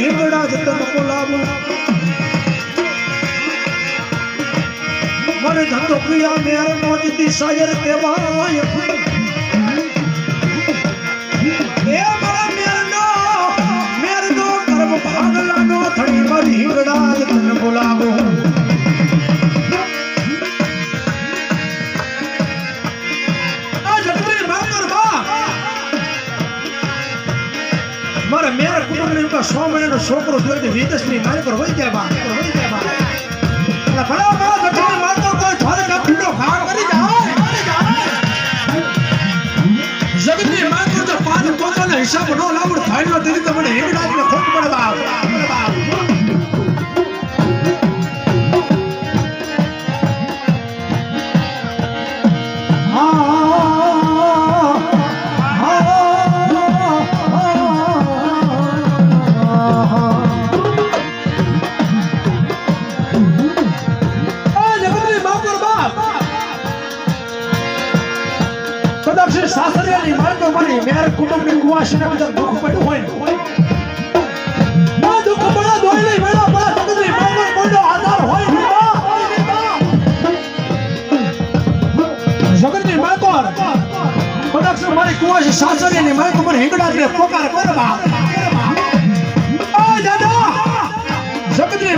દેવી જ તન બોલાવું. મને ધંધો પ્રિયા મેર મોજતી સાયર કહેવાય છોકરો જોઈ દે વિદેશની મારી પર વહી જાય બા વહી જાય બા એટલે ભલા ભલા જગતની માતર કોઈ થોડે ના પીડો ખા કરી જાય જગતની માતર જો પાંચ પોતાનો હિસાબ નો લાવડ ફાઈલો દીધી તો મને હેગડાજને ખોટ પડવા બાપ. જગતની માકોર કદાચ મારી કુવાસી સાસરિયાની માકો મને હિંગડાજને પોકાર કરવા.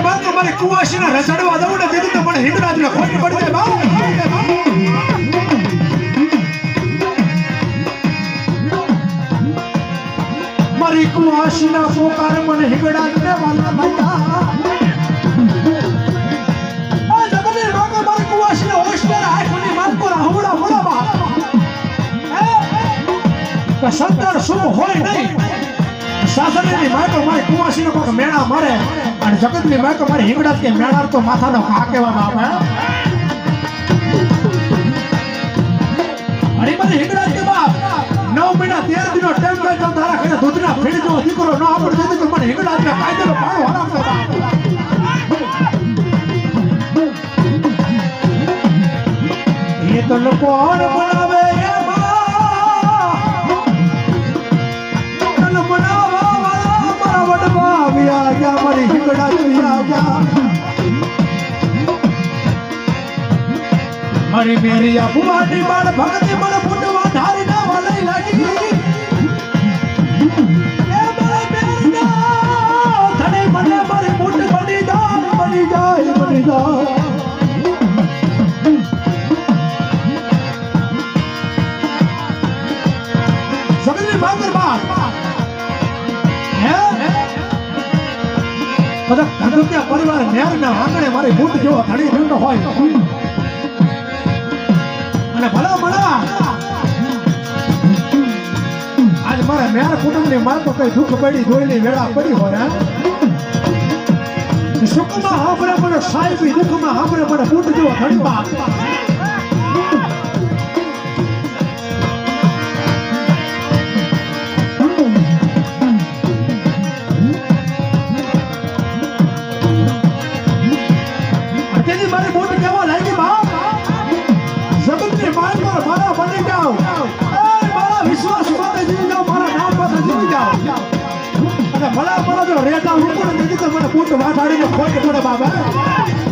મારી મારી કુવાસીને રસડવા દઉં ને દીધી તો મને હિંગડાજને ખોટ પડી જાય બાપ. મારી કુવાસીના પોકાર મને હિંગડાજને વાલા બાટા કે સંતર શુભ હોય નહીં. સાસરીની માયકો મારી કુવાસીનો કોઈક મેળા મારે અને જગતની માયકો મારી હિંગડા કે મેળા તો માથાનો ઘા કહેવામાં આવે. અરે મારી હિંગડા કે બાપ, નવ મહિના, તેર દિનો ટેમ થાય તો તારા ઘરે દૂધના ફીણ જો દીકરો ન આવડે દીધી તો મને હિંગડા કે કાયદેનો દે બાપ. એ તો લોકો અણ આવ્યા ગયા મારી હિંગડા જોયા ગયા મારી મેરી અફવાની બાળ ભગતી મને ફૂટવા ધારી ના વાલઈ લાગી એ બધા ધંધુકિયા પરિવાર નેરના આંગણે મારી બૂટ જેવો ધણી ઝૂંડ હોય. અને ભલા ભલા આજ મારા મેર કુટુંબની માર તો કઈ દુઃખ પડી ધોઈની વેળા પડી હોય સુખમાં હાંભળે મને સાહેબી દુઃખમાં હાંભળે મને બૂટ જેવો ધણી ભલા ભલા જો રેટા ઉપર નથી તો મને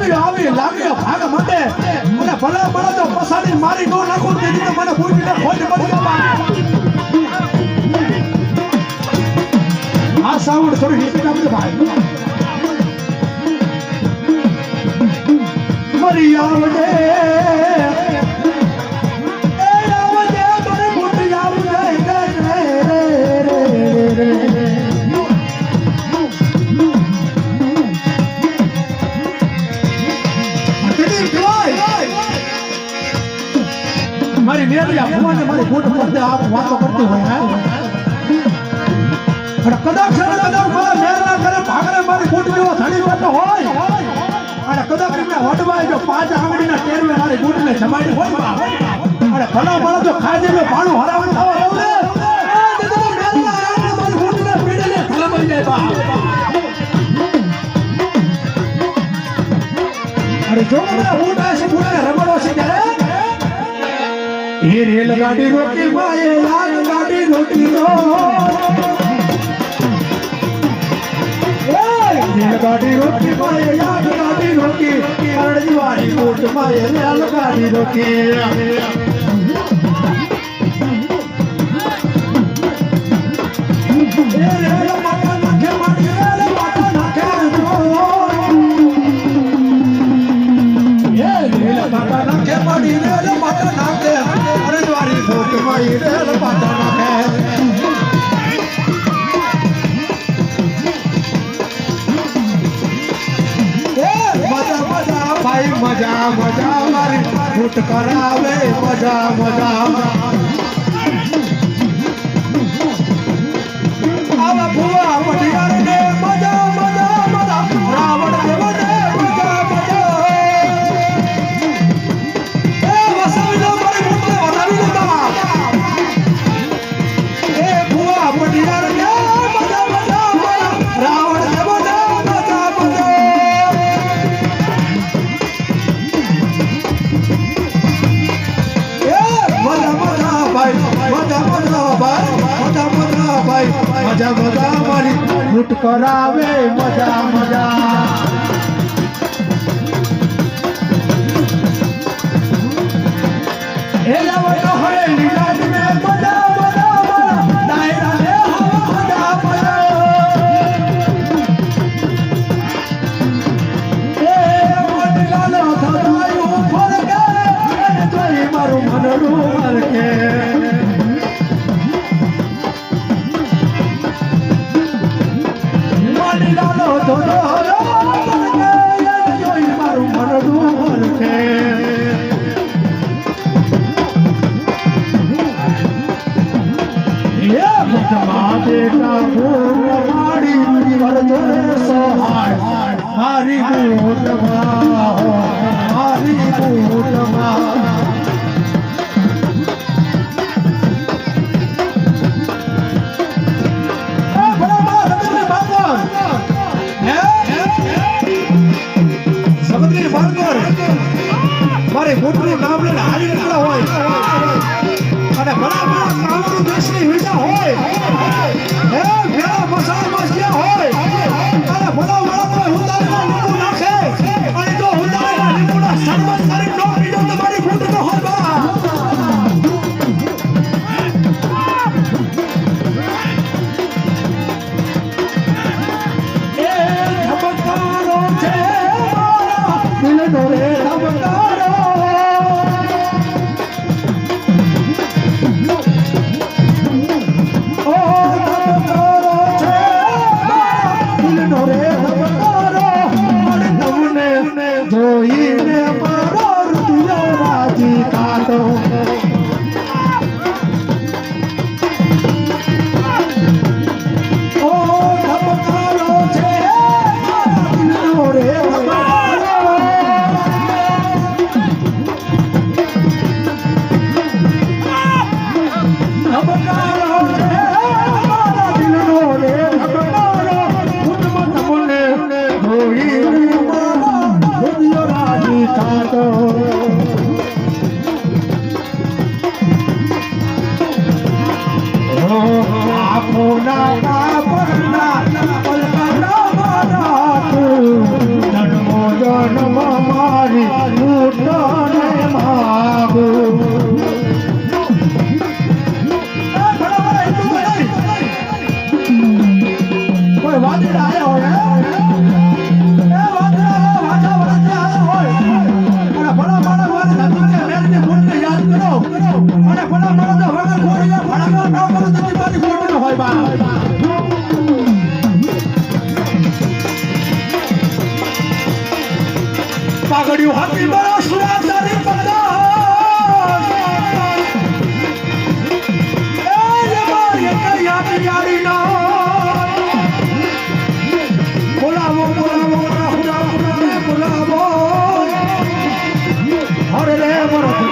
લાવ્યો આવી લાગ્યો ભાગ માટે. મને ભલા ભલા તો પસાડી મારી નો નાખું તેથી તો મને બુટીને ખોટ પડી આ સાઉન્ડ થોડી નીચે કાપજો ભાઈ. મરી આવજે. મારી મેરિયા ભુવાને મારી બુટ પડતે હોય કદાચ કદાચ મારા બુટ જેવો ધણી બેઠો હોય, અને કદાચ એમને વડવાય જો પાંચ આંગળીના ટેરવે મારી બુટને જમાડી હોય અને ભલા ભલા જો ખાજે પાણું હરાવણ થવા દઉં ને. અરે ઊંટને છે ત્યારે એ રેલગાડી રોકી માએ લાલ ગાડી રોકી નો એ રેલગાડી રોકી માએ લાલ ગાડી રોકી. અરણજી વાળી ઊંટ માએ લાલ ગાડી ભાઈ મજા મજા મારી ફૂટ કરાવે મજા મજા. આવા ભુવા મઢિયાર ને મજા મજા મારી લૂંટ કરાવે મજા મજા. એ લાવતો હળે લીલા دو મારે બૂટનું નામ લઈને હાલી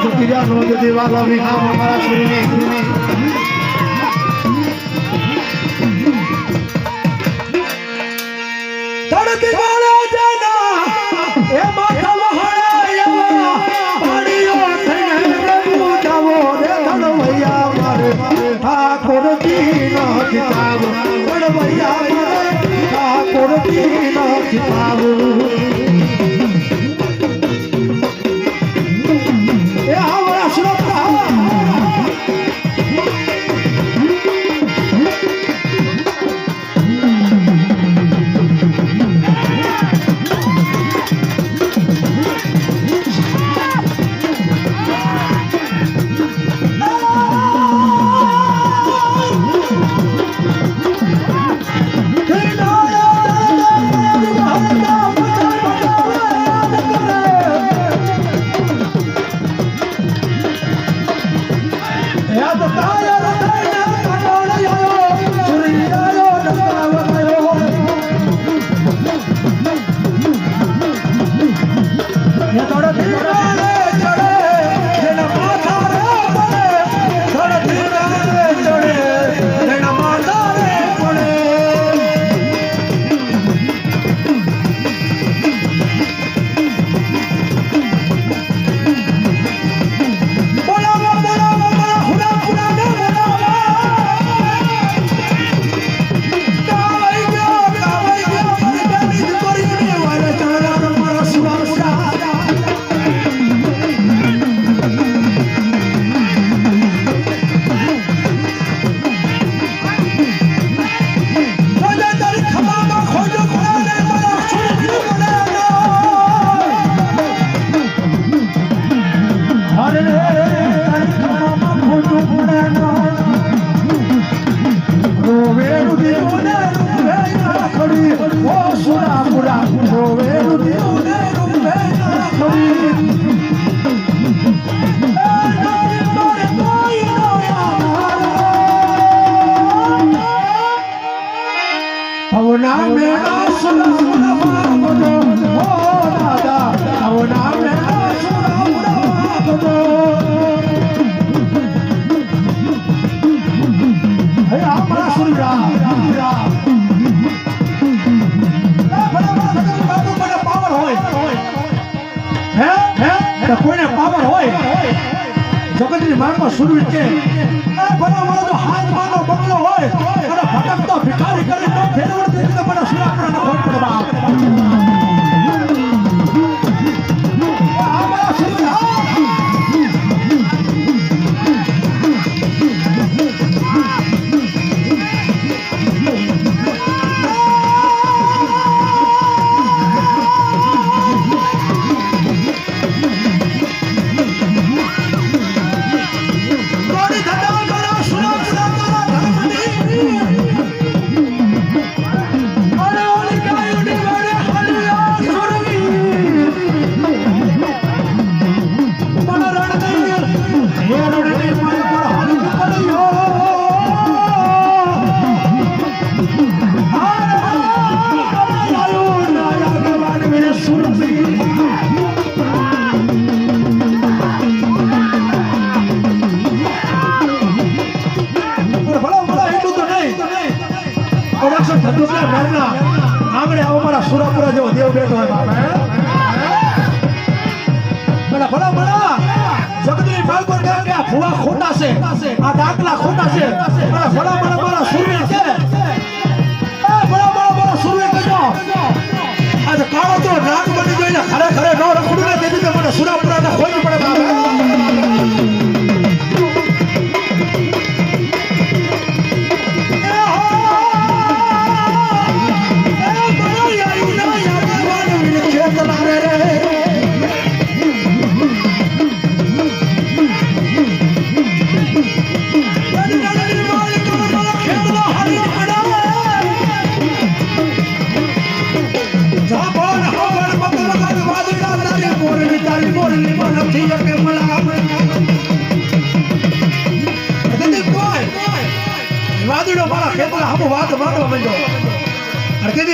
দুটিরা নদী দেবা লবি খাম মারা শুনি નો સુરવીર કે ભલા હાથ માનો બંગલો હોય અને ભટકતો ભિખારી કરી છે. આ દાખલા ખોટા છે. ભલામણ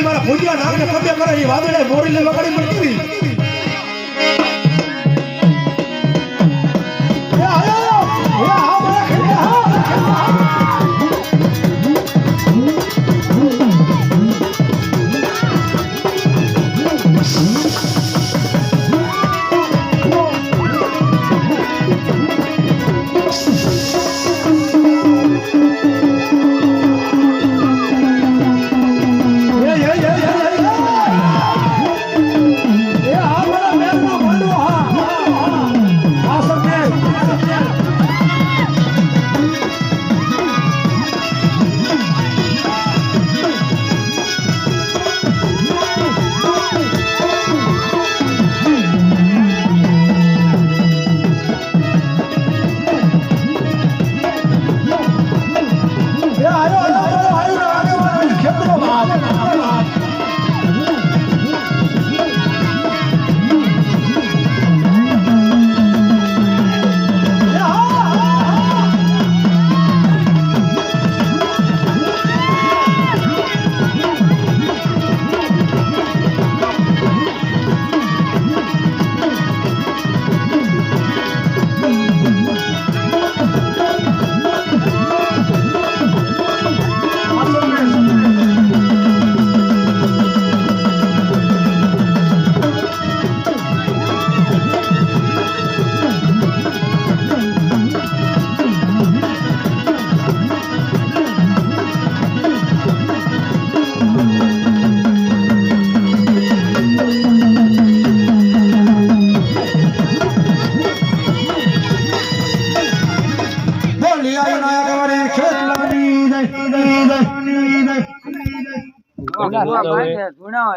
મારા ભૂજિયા નામને પગે કરે એ વાદળે મોરીને વગાડી પડતી Mm-hmm. my head